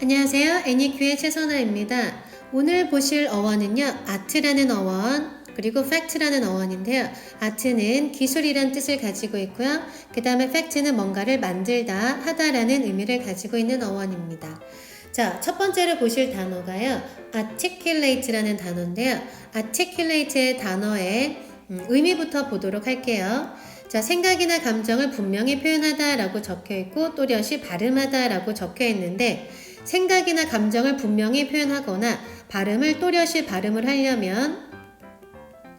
안녕하세요. 애니큐의 최선아입니다. 오늘 보실 어원은요, 아트라는 어원, 그리고 팩트라는 어원인데요. 아트는 기술이란 뜻을 가지고 있고요. 그 다음에 팩트는 뭔가를 만들다, 하다라는 의미를 가지고 있는 어원입니다. 자, 첫 번째로 보실 단어가요, articulate라는 단어인데요. articulate의 단어의 음, 의미부터 보도록 할게요. 자, 생각이나 감정을 분명히 표현하다라고 적혀 있고 또렷이 발음하다라고 적혀 있는데 생각이나 감정을 분명히 표현하거나 발음을 또렷이 발음을 하려면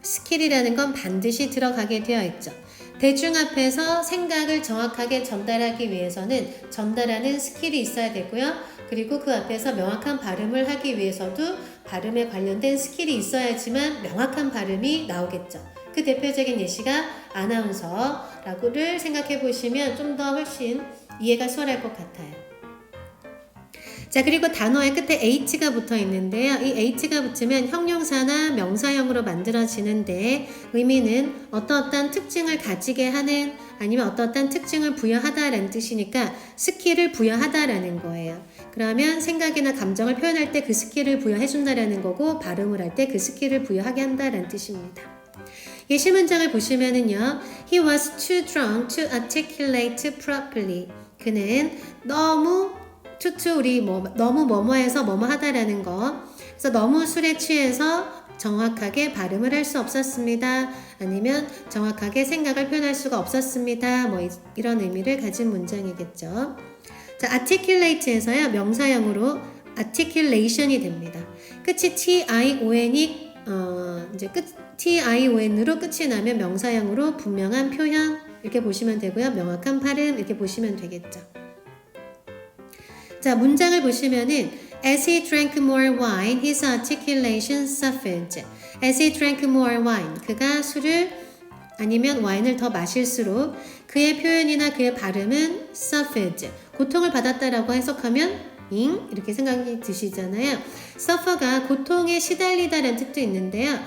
스킬이라는 건 반드시 들어가게 되어 있죠. 대중 앞에서 생각을 정확하게 전달하기 위해서는 전달하는 스킬이 있어야 되고요. 그리고 그 앞에서 명확한 발음을 하기 위해서도 발음에 관련된 스킬이 있어야지만 명확한 발음이 나오겠죠. 그 대표적인 예시가 아나운서라고를 생각해 보시면 좀 더 훨씬 이해가 수월할 것 같아요. 자, 그리고 단어의 끝에 H가 붙어 있는데요. 이 H가 붙으면 형용사나 명사형으로 만들어지는데 의미는 어떠어떤 특징을 가지게 하는 아니면 어떠어떤 특징을 부여하다라는 뜻이니까 스킬을 부여하다라는 거예요. 그러면 생각이나 감정을 표현할 때 그 스킬을 부여해준다라는 거고 발음을 할 때 그 스킬을 부여하게 한다라는 뜻입니다. 예시 문장을 보시면은요. He was too drunk to articulate properly. 그는 너무 투투 우리 뭐 너무 뭐뭐해서 뭐뭐 하다라는 거. 그래서 너무 술에 취해서 정확하게 발음을 할 수 없었습니다. 아니면 정확하게 생각을 표현할 수가 없었습니다. 뭐 이- 이런 의미를 가진 문장이겠죠. 자, articulate에서요 명사형으로 articulation이 됩니다. 끝이 t i o n이 어, 이제 끝 t i o n으로 끝이 나면 명사형으로 분명한 표현 이렇게 보시면 되고요. 명확한 발음 이렇게 보시면 되겠죠. 자, 문장을 보시면은 As he drank more wine, his articulation suffered. As he drank more wine, 그가 술을 아니면 와인을 더 마실수록 그의 표현이나 그의 발음은 suffered. 고통을 받았다라고 해석하면 잉 이렇게 생각이 드시잖아요. suffer가 고통에 시달리다라는 뜻도 있는데요.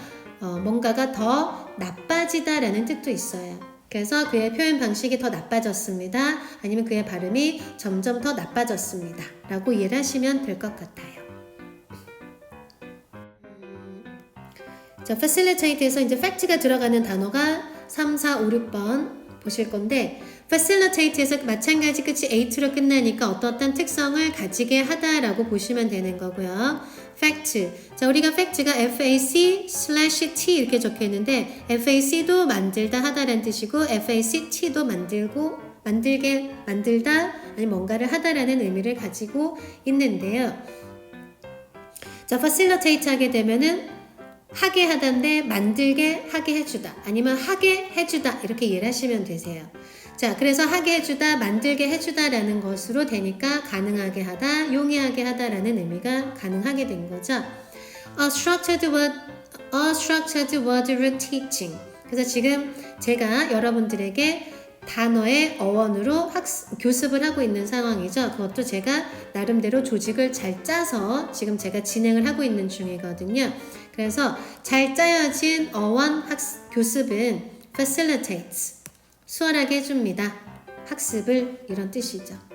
어, 뭔가가 더 나빠지다라는 뜻도 있어요. 그래서 그의 표현 방식이 더 나빠졌습니다. 아니면 그의 발음이 점점 더 나빠졌습니다. 라고 이해를 하시면 될 것 같아요. 음, 자, facilitate에서 이제 fact가 들어가는 단어가 3, 4, 5, 6번 보실 건데 facilitate에서 마찬가지 끝이 ate로 끝나니까 어떠한 특성을 가지게 하다라고 보시면 되는 거고요. Fact. 자, 우리가 fact가 fac slash t 이렇게 적혀 있는데 fac도 만들다 하다라는 뜻이고 fact도 만들고 만들게 만들다 아니 뭔가를 하다라는 의미를 가지고 있는데요. 자, facilitate 하게 되면은 하게 하다인데 만들게 하게 해주다 아니면 하게 해주다 이렇게 이해를 하시면 되세요. 자, 그래서 하게 해주다, 만들게 해주다라는 것으로 되니까 가능하게 하다, 용이하게 하다라는 의미가 가능하게 된 거죠. A structured word, a structured word teaching. 그래서 지금 제가 여러분들에게 단어의 어원으로 학습, 교습을 하고 있는 상황이죠. 그것도 제가 나름대로 조직을 잘 짜서 지금 제가 진행을 하고 있는 중이거든요. 그래서 잘 짜여진 어원 학습, 교습은 facilitates. 수월하게 해줍니다. 학습을 이런 뜻이죠.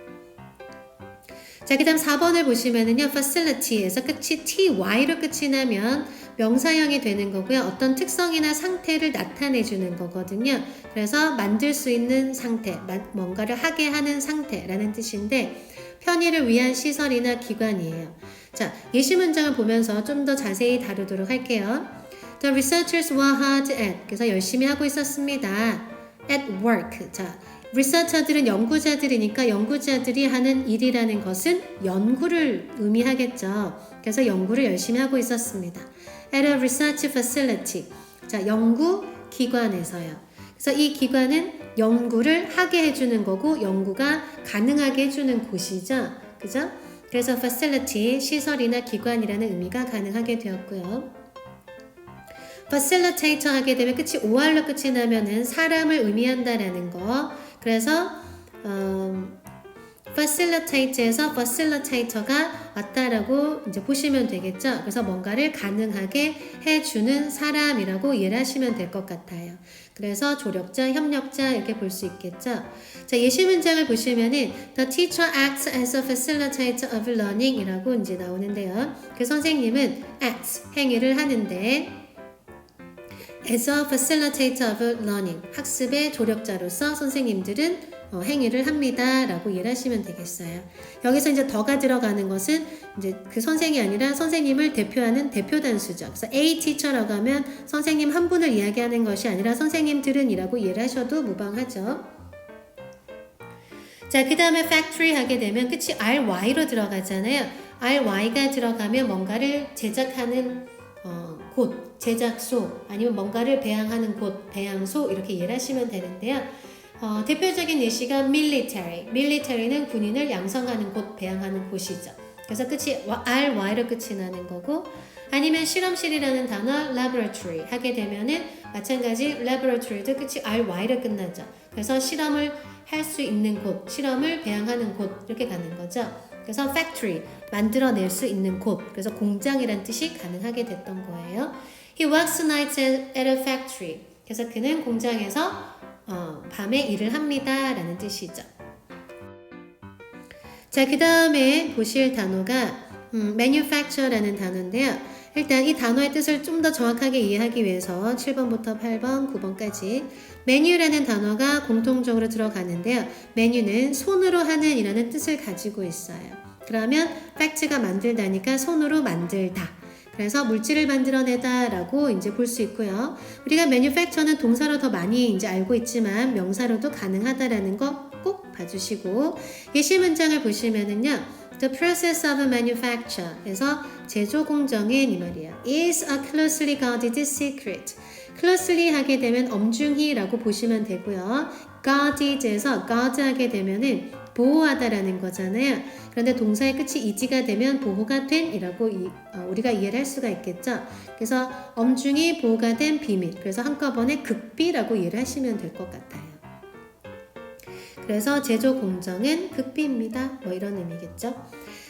자, 그 다음 4번을 보시면은요, facility에서 끝이 ty로 끝이 나면 명사형이 되는 거고요. 어떤 특성이나 상태를 나타내 주는 거거든요. 그래서 만들 수 있는 상태, 뭔가를 하게 하는 상태라는 뜻인데, 편의를 위한 시설이나 기관이에요. 자, 예시 문장을 보면서 좀 더 자세히 다루도록 할게요. The researchers were hard at. 그래서 열심히 하고 있었습니다. at work. 자, 리서처들은 연구자들이니까 연구자들이 하는 일이라는 것은 연구를 의미하겠죠. 그래서 연구를 열심히 하고 있었습니다. at a research facility. 자, 연구 기관에서요. 그래서 이 기관은 연구를 하게 해주는 거고 연구가 가능하게 해주는 곳이죠. 그죠? 그래서 facility, 시설이나 기관이라는 의미가 가능하게 되었고요. facilitator 하게 되면 끝이 OR로 끝이 나면은 사람을 의미한다라는 거. 그래서 음, facilitate에서 facilitator가 왔다라고 이제 보시면 되겠죠. 그래서 뭔가를 가능하게 해주는 사람이라고 이해를 하시면 될 것 같아요. 그래서 조력자, 협력자 이렇게 볼 수 있겠죠. 자, 예시 문장을 보시면은 The teacher acts as a facilitator of learning이라고 이제 나오는데요. 그 선생님은 acts 행위를 하는데 as a facilitator of learning 학습의 조력자로서 선생님들은 어, 행위를 합니다라고 이해를 하시면 되겠어요. 여기서 이제 더가 들어가는 것은 이제 그 선생이 아니라 선생님을 대표하는 대표 단수죠. 그래서 A teacher라고 하면 선생님 한 분을 이야기하는 것이 아니라 선생님들은이라고 이해를 하셔도 무방하죠. 자, 그 다음에 factory 하게 되면 끝이 RY로 들어가잖아요. RY가 들어가면 뭔가를 제작하는 제작소, 아니면 뭔가를 배양하는 곳, 배양소 이렇게 이해를 하시면 되는데요. 어, 대표적인 예시가 military. military는 군인을 양성하는 곳, 배양하는 곳이죠. 그래서 끝이 RY로 끝이 나는 거고 아니면 실험실이라는 단어 laboratory 하게 되면은 마찬가지 laboratory도 끝이 RY로 끝나죠. 그래서 실험을 할 수 있는 곳, 실험을 배양하는 곳 이렇게 가는 거죠. 그래서 factory 만들어낼 수 있는 곳, 그래서 공장이란 뜻이 가능하게 됐던 거예요. He works nights at a factory. 그래서 그는 공장에서 어, 밤에 일을 합니다 라는 뜻이죠. 자, 그 다음에 보실 단어가 음, manufacture라는 단어인데요. 일단 이 단어의 뜻을 좀 더 정확하게 이해하기 위해서 7번부터 8번, 9번까지 메뉴라는 단어가 공통적으로 들어가는데요. 메뉴는 손으로 하는 이라는 뜻을 가지고 있어요. 그러면 팩트가 만들다니까 손으로 만들다. 그래서 물질을 만들어내다라고 이제 볼 수 있고요. 우리가 manufacture는 동사로 더 많이 이제 알고 있지만 명사로도 가능하다라는 거 꼭 봐주시고 예시 문장을 보시면은요. The process of manufacture에서 제조 공정은 이 말이에요. is a closely guarded secret. closely 하게 되면 엄중히라고 보시면 되고요. guarded에서 guard 하게 되면은 보호하다라는 거잖아요. 그런데 동사의 끝이 이지가 되면 보호가 된이라고 이, 어, 우리가 이해를 할 수가 있겠죠. 그래서 엄중히 보호가 된 비밀. 그래서 한꺼번에 극비라고 이해를 하시면 될 것 같아요. 그래서 제조 공정은 극비입니다. 뭐 이런 의미겠죠.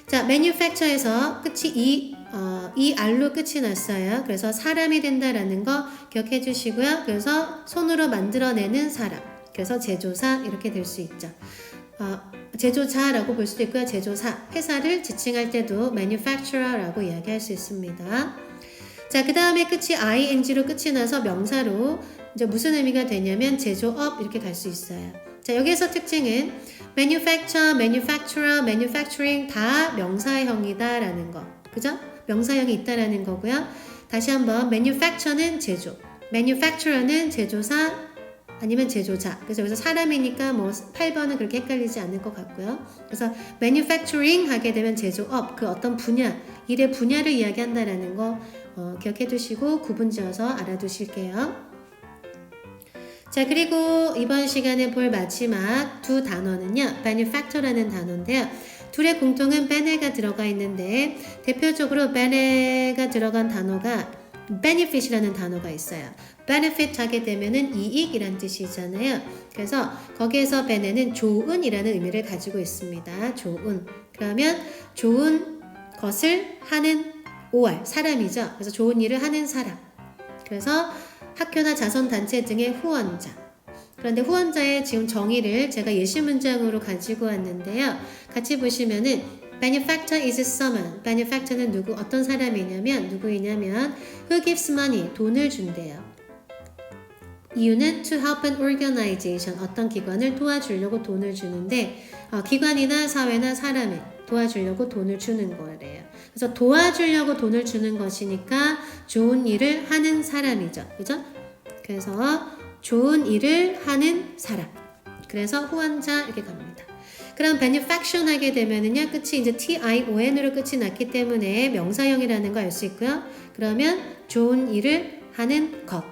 자, manufacture에서 끝이 이, 어, 이 알로 끝이 났어요. 그래서 사람이 된다라는 거 기억해 주시고요. 그래서 손으로 만들어내는 사람. 그래서 제조사 이렇게 될 수 있죠. 어, 제조자라고 볼 수도 있고요. 제조사. 회사를 지칭할 때도 manufacturer라고 이야기할 수 있습니다. 자, 그 다음에 끝이 ing로 끝이 나서 명사로 이제 무슨 의미가 되냐면 제조업 이렇게 갈 수 있어요. 자, 여기에서 특징은 manufacture, manufacturer, manufacturing 다 명사형이다라는 거. 그죠? 명사형이 있다라는 거고요. 다시 한번 manufacture는 제조, manufacturer는 제조사 아니면 제조자. 그래서 여기서 사람이니까 뭐 8번은 그렇게 헷갈리지 않을 것 같고요. 그래서 manufacturing 하게 되면 제조업, 그 어떤 분야, 일의 분야를 이야기한다라는 거 어, 기억해 두시고 구분 지어서 알아두실게요. 자, 그리고 이번 시간에 볼 마지막 두 단어는요, manufacture라는 단어인데요. 둘의 공통은 베네가 들어가 있는데, 대표적으로 베네가 들어간 단어가 benefit이라는 단어가 있어요. benefit 하게 되면은 이익이란 뜻이잖아요. 그래서 거기에서 베네는 좋은이라는 의미를 가지고 있습니다. 좋은. 그러면 좋은 것을 하는 5월 사람이죠. 그래서 좋은 일을 하는 사람. 그래서 학교나 자선단체 등의 후원자. 그런데 후원자의 지금 정의를 제가 예시 문장으로 가지고 왔는데요. 같이 보시면은 benefactor is someone. benefactor는 누구 어떤 사람이냐면 누구이냐면 who gives money 돈을 준대요. 이유는 to help an organization 어떤 기관을 도와주려고 돈을 주는데 어, 기관이나 사회나 사람을 도와주려고 돈을 주는 거래요. 그래서 도와주려고 돈을 주는 것이니까 좋은 일을 하는 사람이죠. 그죠? 그래서 좋은 일을 하는 사람. 그래서 후원자 이렇게 갑니다. 그럼 benefaction 하게 되면은요, 끝이 이제 tion으로 끝이 났기 때문에 명사형이라는 거 알 수 있고요. 그러면 좋은 일을 하는 것.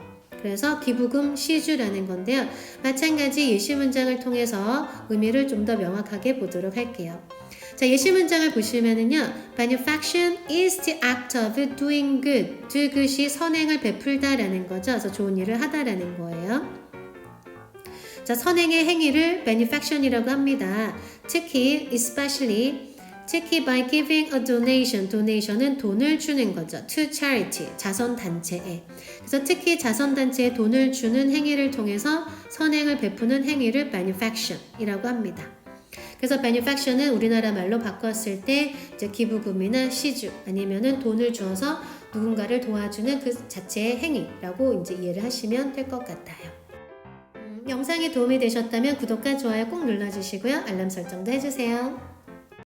그래서 기부금 시주라는 건데요. 마찬가지 예시 문장을 통해서 의미를 좀 더 명확하게 보도록 할게요. 자, 예시 문장을 보시면은요. benefaction is the act of doing good. do good이 선행을 베풀다라는 거죠. 그래서 좋은 일을 하다라는 거예요. 자, 선행의 행위를 benefaction이라고 합니다. 특히 especially 특히 by giving a donation, donation은 돈을 주는 거죠. to charity, 자선단체에. 그래서 특히 자선단체에 돈을 주는 행위를 통해서 선행을 베푸는 행위를 benefaction이라고 합니다. 그래서 benefaction은 우리나라 말로 바꿨을 때 이제 기부금이나 시주 아니면은 돈을 주어서 누군가를 도와주는 그 자체의 행위라고 이제 이해를 하시면 될 것 같아요. 음, 영상이 도움이 되셨다면 구독과 좋아요 꼭 눌러주시고요. 알람 설정도 해주세요.